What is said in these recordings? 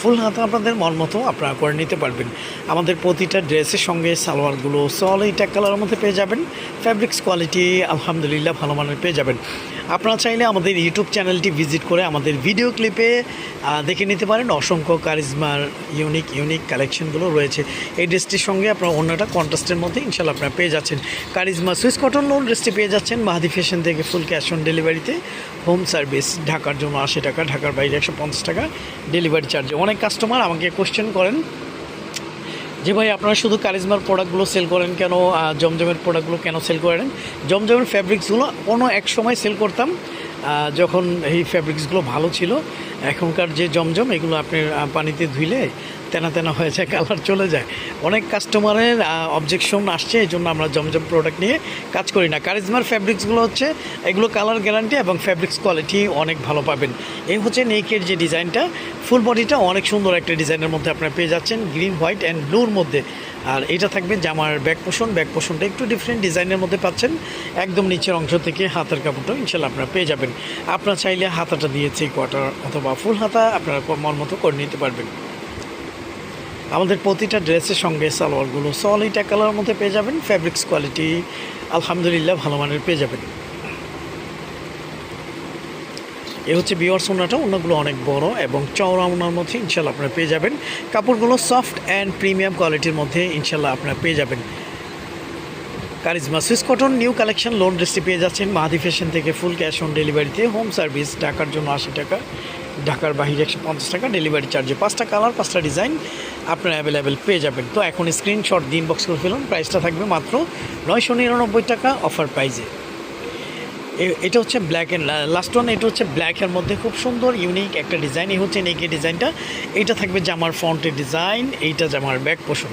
ফুল হাতা আপনাদের মন মতো আপনারা করে নিতে পারবেন। আমাদের প্রতিটা ড্রেসের সঙ্গে সালোয়ারগুলো সলিড এক কালারের মধ্যে পেয়ে যাবেন। ফ্যাব্রিক্স কোয়ালিটি আলহামদুলিল্লাহ ভালো মানের পেয়ে যাবেন। আপনারা চাইলে আমাদের ইউটিউব চ্যানেলটি ভিজিট করে আমাদের ভিডিও ক্লিপে দেখে নিতে পারেন। অসংখ্য কারিজমার ইউনিক ইউনিক কালেকশনগুলো রয়েছে। এই ড্রেসটির সঙ্গে আপনার অন্যটা কন্ট্রাস্টের মধ্যে ইনশাল্লাহ আপনারা পেয়ে যাচ্ছেন। কারিজমা সুইস কটন লোন ড্রেসটি পেয়ে যাচ্ছেন মাহাদি ফ্যাশন থেকে ফুল ক্যাশ অন ডেলিভারিতে হোম সার্ভিস ঢাকার জন্য আশি টাকা, ঢাকার বাইরে একশো পঞ্চাশ টাকা ডেলিভারি চার্জে অনেক কাস্টমার আমাকে কোশ্চেন করেন যে ভাই, আপনারা শুধু কারিজমার প্রোডাক্টগুলো সেল করেন কেন জমজমের প্রোডাক্টগুলো কেন সেল করেন? জমজমের ফ্যাব্রিক্সগুলো কোনো এক সময় সেল করতাম যখন এই ফ্যাব্রিক্সগুলো ভালো ছিল। এখনকার যে জমজম, এগুলো আপনি পানিতে ধুইলে তেনা তেনা হয়ে যায়, কালার চলে যায়। অনেক কাস্টমারের অবজেকশন আসছে, এই জন্য আমরা জমজম প্রোডাক্ট নিয়ে কাজ করি না। কারিজমার ফ্যাব্রিক্সগুলো হচ্ছে, এগুলো কালার গ্যারান্টি এবং ফ্যাব্রিক্স কোয়ালিটি অনেক ভালো পাবেন। এই হচ্ছে নেকের যে ডিজাইনটা ফুল বডিটা অনেক সুন্দর একটা ডিজাইনের মধ্যে আপনারা পেয়ে যাচ্ছেন গ্রিন হোয়াইট অ্যান্ড ব্লুর মধ্যে। আর এটা থাকবে জামার ব্যাক পোষণ ব্যাক পোষণটা একটু ডিফারেন্ট ডিজাইনের মধ্যে পাচ্ছেন। একদম নিচের অংশ থেকে হাতের কাপড়টা ইনশাল্লাহ আপনারা পেয়ে যাবেন। আপনারা চাইলে হাতাটা দিয়ে থ্রি কোয়ার্টার অথবা ফুল হাতা আপনারা মন মতো করে নিতে পারবেন। আমাদের প্রতিটা ড্রেসের সঙ্গে সালোয়ারগুলো সলিড এক কালারের মধ্যে পেয়ে যাবেন ফ্যাব্রিক্স কোয়ালিটি আলহামদুলিল্লাহ ভালো মানের পেয়ে যাবেন। এ হচ্ছে বিওয়ার সোনাটা, অন্যগুলো অনেক বড় এবং চওড়া ওনার মধ্যে ইনশাল্লাহ আপনারা পেয়ে যাবেন। কাপড়গুলো সফট অ্যান্ড প্রিমিয়াম কোয়ালিটির মধ্যে ইনশাল্লাহ আপনারা পেয়ে যাবেন। Charisma Swiss cotton new collection lawn ড্রেসটি পেয়ে যাচ্ছেন। মাহাদি ফ্যাশন থেকে ফুল ক্যাশ অন ডেলিভারিতে হোম সার্ভিস টাকার জন্য আশি টাকা। ঢাকার বাহিরে একশো পঞ্চাশ টাকা ডেলিভারি চার্জে পাঁচটা কালার পাঁচটা ডিজাইন আপনারা অ্যাভেলেবেল পেয়ে যাবেন। তো এখন স্ক্রিনশট দিন বক্স করে ফেলুন প্রাইসটা থাকবে মাত্র নয়শো নিরানব্বই টাকা অফার প্রাইজে এটা হচ্ছে ব্ল্যাক অ্যান্ড লাস্ট ওয়ান এটা হচ্ছে ব্ল্যাকের মধ্যে খুব সুন্দর ইউনিক একটা ডিজাইন এই হচ্ছে নেকি ডিজাইনটা এইটা থাকবে জামার ফ্রন্টের ডিজাইন এইটা জামার ব্যাক পোষণ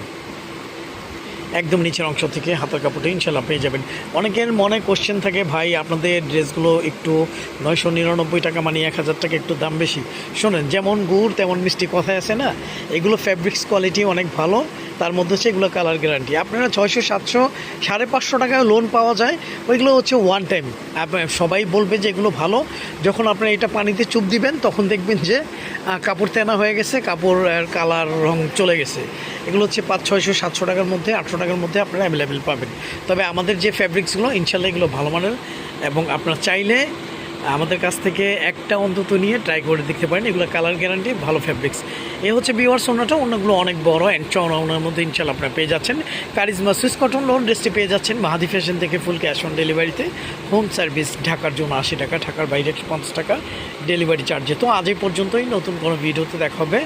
একদম নিচের অংশ থেকে হাতের কাপড়টি ইনশাল্লাহ পেয়ে যাবেন। অনেকের মনে কোশ্চেন থাকে, ভাই, আপনাদের ড্রেসগুলো একটু নয়শো নিরানব্বই টাকা মানে এক হাজার টাকা একটু দাম বেশি। শোনেন, যেমন গুড়, তেমন মিষ্টি কথায় আছে না? এগুলো ফ্যাব্রিক্স কোয়ালিটি অনেক ভালো। তার মধ্যে হচ্ছে এগুলো কালার গ্যারান্টি আপনারা ছয়শো, সাতশো, সাড়ে পাঁচশো টাকায় লোন পাওয়া যায়। ওইগুলো হচ্ছে ওয়ান টাইম সবাই বলবে যে এগুলো ভালো। যখন আপনারা এটা পানিতে চুপ দিবেন, তখন দেখবেন যে কাপড় তেনা হয়ে গেছে, কাপড় কালার রং চলে গেছে। এগুলো হচ্ছে পাঁচ, ছয়শো, সাতশো টাকার মধ্যে, আটশো টাকার মধ্যে আপনারা অ্যাভেলেবেল পাবেন। তবে আমাদের যে ফ্যাব্রিক্সগুলো ইনশাল্লাহ এগুলো ভালো মানের এবং আপনারা চাইলে আমাদের কাছ থেকে একটা অন্তত নিয়ে ট্রাই করে দেখতে পারেন। এগুলো কালার গ্যারান্টি ভালো ফ্যাব্রিক্স এ হচ্ছে বিওয়ার সোনাটা, অন্যগুলো অনেক বড় অ্যান্ড চওড়া ওনার মধ্যে ইনশাল্লাহ আপনারা পেয়ে যাচ্ছেন। কারিজমা সুইস কটন লোন ড্রেসটি পেয়ে যাচ্ছেন মাহাদি ফ্যাশন থেকে ফুল ক্যাশ অন ডেলিভারিতে হোম সার্ভিস ঢাকার জন্য আশি টাকা, ঢাকার বাইরে পঞ্চাশ টাকা ডেলিভারি চার্জে তো আজ পর্যন্তই, নতুন কোনো ভিডিওতে দেখা হবে।